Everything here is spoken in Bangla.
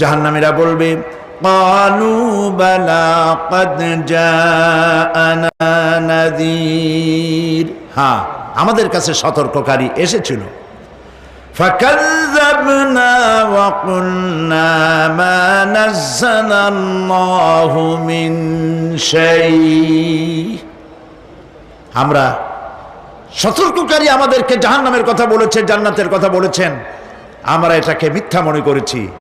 জাহান্নামীরা বলবে قالوا بلى قد جاءنا نذير হ্যাঁ আমাদের কাছে সতর্ককারী এসেছিল فكذبنا وقلنا ما نزل الله من شيء আমরা সতর্ককারী আমাদেরকে জাহান্নামের কথা বলেছে জান্নাতের কথা বলেছেন আমরা এটাকে মিথ্যা মনে করেছি